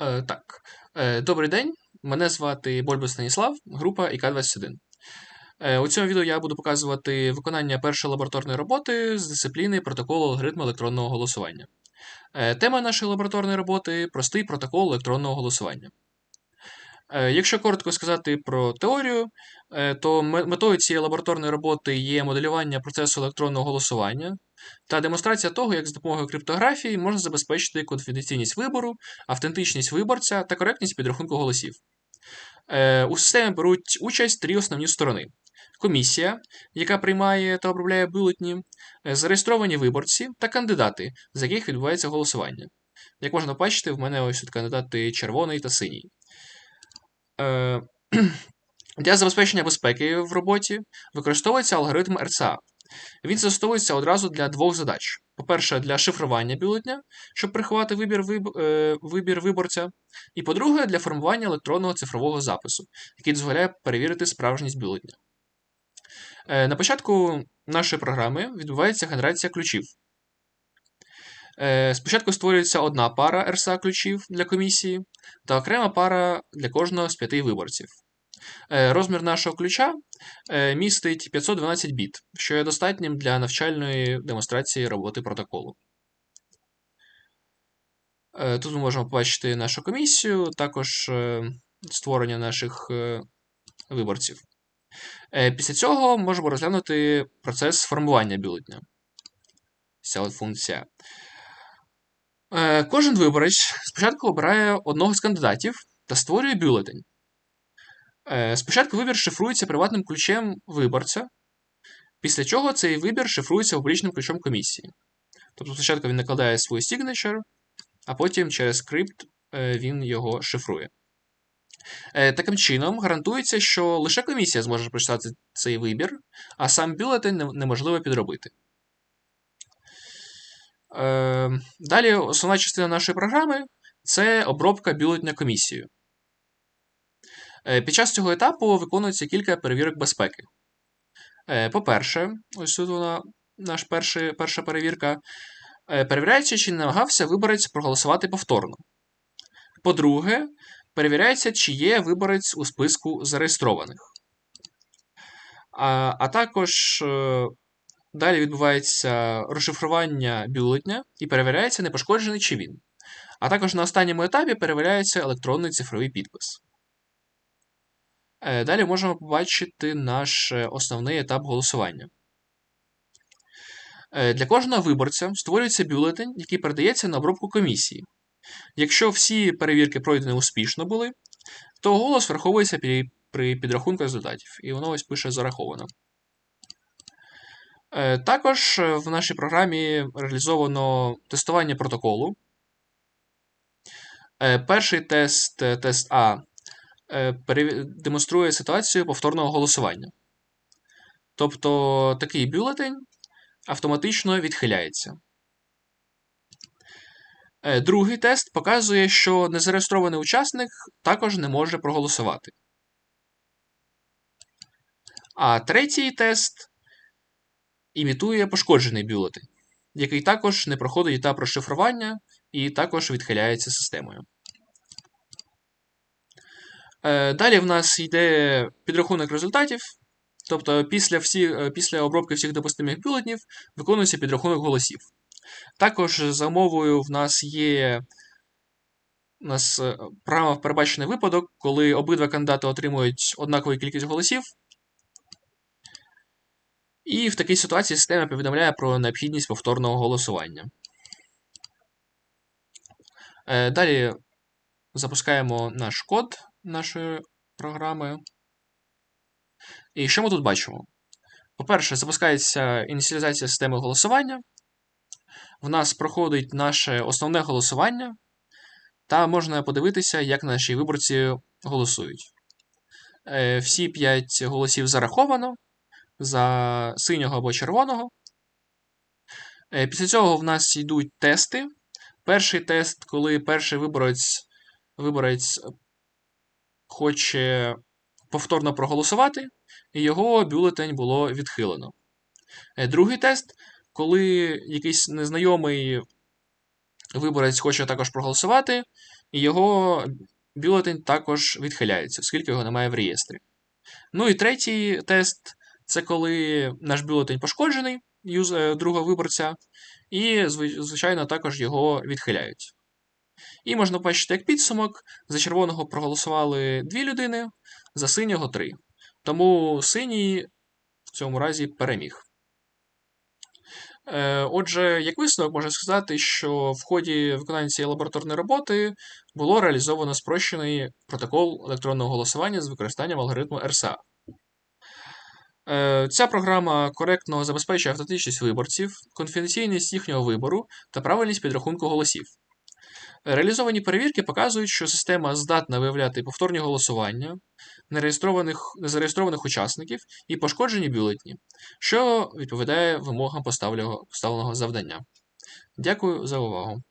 Е, так. Е, добрий день. Мене звати Больбо Станіслав, група ІК-21. Е, у цьому відео я буду показувати виконання першої лабораторної роботи з дисципліни протоколу алгоритму електронного голосування. Е, тема нашої лабораторної роботи простий протокол електронного голосування. Е, якщо коротко сказати про теорію, е, то метою цієї лабораторної роботи є моделювання процесу електронного голосування та демонстрація того, як з допомогою криптографії можна забезпечити конфіденційність вибору, автентичність виборця та коректність підрахунку голосів. Е, У системі беруть участь три основні сторони: комісія, яка приймає та обробляє бюлетні, е, зареєстровані виборці та кандидати, за яких відбувається голосування. Як можна бачити, в мене ось тут кандидати червоний та синій. Е, Для забезпечення безпеки в роботі використовується алгоритм РЦА. Він застосовується одразу для двох задач: по-перше, для шифрування бюлетня, щоб приховати вибір, виб- е, вибір виборця, і по-друге, для формування електронного цифрового запису, який дозволяє перевірити справжність бюлетня. Е, На початку нашої програми відбувається генерація ключів. Е, Спочатку створюється одна пара РСА ключів для комісії та окрема пара для кожного з п'яти виборців. Е, Розмір нашого ключа е, містить 512 біт, що є достатнім для навчальної демонстрації роботи протоколу. Е, Тут ми можемо побачити нашу комісію, також створення наших виборців. Після цього можемо розглянути процес формування бюлетня. Ця от функція. Кожен виборець спочатку обирає одного з кандидатів та створює бюлетень. Е, Спочатку вибір шифрується приватним ключем виборця, після чого цей вибір шифрується публічним ключом комісії. Тобто спочатку він накладає свій signature, а потім через скрипт е, він його шифрує. Е, Таким чином, гарантується, що лише комісія зможе прочитати цей вибір, а сам бюлетень неможливо підробити. Далі основна частина нашої програми це обробка бюлетня комісією. Е, Під час цього етапу виконується кілька перевірок безпеки. Е, По-перше, ось тут вона, наш перший, перша перевірка. Е, Перевіряється, чи не намагався виборець проголосувати повторно. По-друге, перевіряється, чи є виборець у списку зареєстрованих. А, а також далі відбувається розшифрування бюлетня і перевіряється, не пошкоджений чи він. А також на останньому етапі перевіряється електронний цифровий підпис. Е, Далі можемо побачити наш е, основний етап голосування. Е, Для кожного виборця створюється бюлетень, який передається на обробку комісії. Якщо всі перевірки пройдені успішно були, то голос враховується при, підрахунку результатів, і воно ось пише зараховано. Також в нашій програмі реалізовано тестування протоколу. Перший тест, тест А, демонструє ситуацію повторного голосування. Тобто такий бюлетень автоматично відхиляється. Е, Другий тест показує, що незареєстрований учасник також не може проголосувати. А третій тест імітує пошкоджений бюлетень, який також не проходить етап розшифрування і також відхиляється системою. Е, Далі в нас йде підрахунок результатів. Тобто після, всі, е, після обробки всіх допустимих бюлетнів виконується підрахунок голосів. Також за умовою в нас є у нас е, програма передбачений випадок, коли обидва кандидати отримують однакову кількість голосів. І в такій ситуації система повідомляє про необхідність повторного голосування. Далі запускаємо наш код нашої програми. І що ми тут бачимо? По-перше, запускається ініціалізація системи голосування. В нас проходить наше основне голосування, та можна подивитися, як наші виборці голосують. Е, Всі 5 голосів зараховано за синього або червоного. Е, Після цього в нас йдуть тести. Перший тест, коли перший виборець, виборець хоче повторно проголосувати, і його бюлетень було відхилено. Е, Другий тест, коли якийсь незнайомий виборець хоче також проголосувати, і його бюлетень також відхиляється, оскільки його немає в реєстрі. Ну і третій тест це коли наш бюлетень пошкоджений е, другого виборця, і, звичайно, також його відхиляють. І можна побачити як підсумок: за червоного проголосували дві людини, за синього три. Тому синій в цьому разі переміг. Е, Отже, як висновок можна сказати, що в ході виконання цієї лабораторної роботи було реалізовано спрощений протокол електронного голосування з використанням алгоритму RSA. Е, Ця програма коректно забезпечує автентичність виборців, конфіденційність їхнього вибору та правильність підрахунку голосів. Реалізовані перевірки показують, що система здатна виявляти повторні голосування, нереєстрованих, незареєстрованих учасників і пошкоджені бюлетні, що відповідає вимогам поставленого, завдання. Дякую за увагу.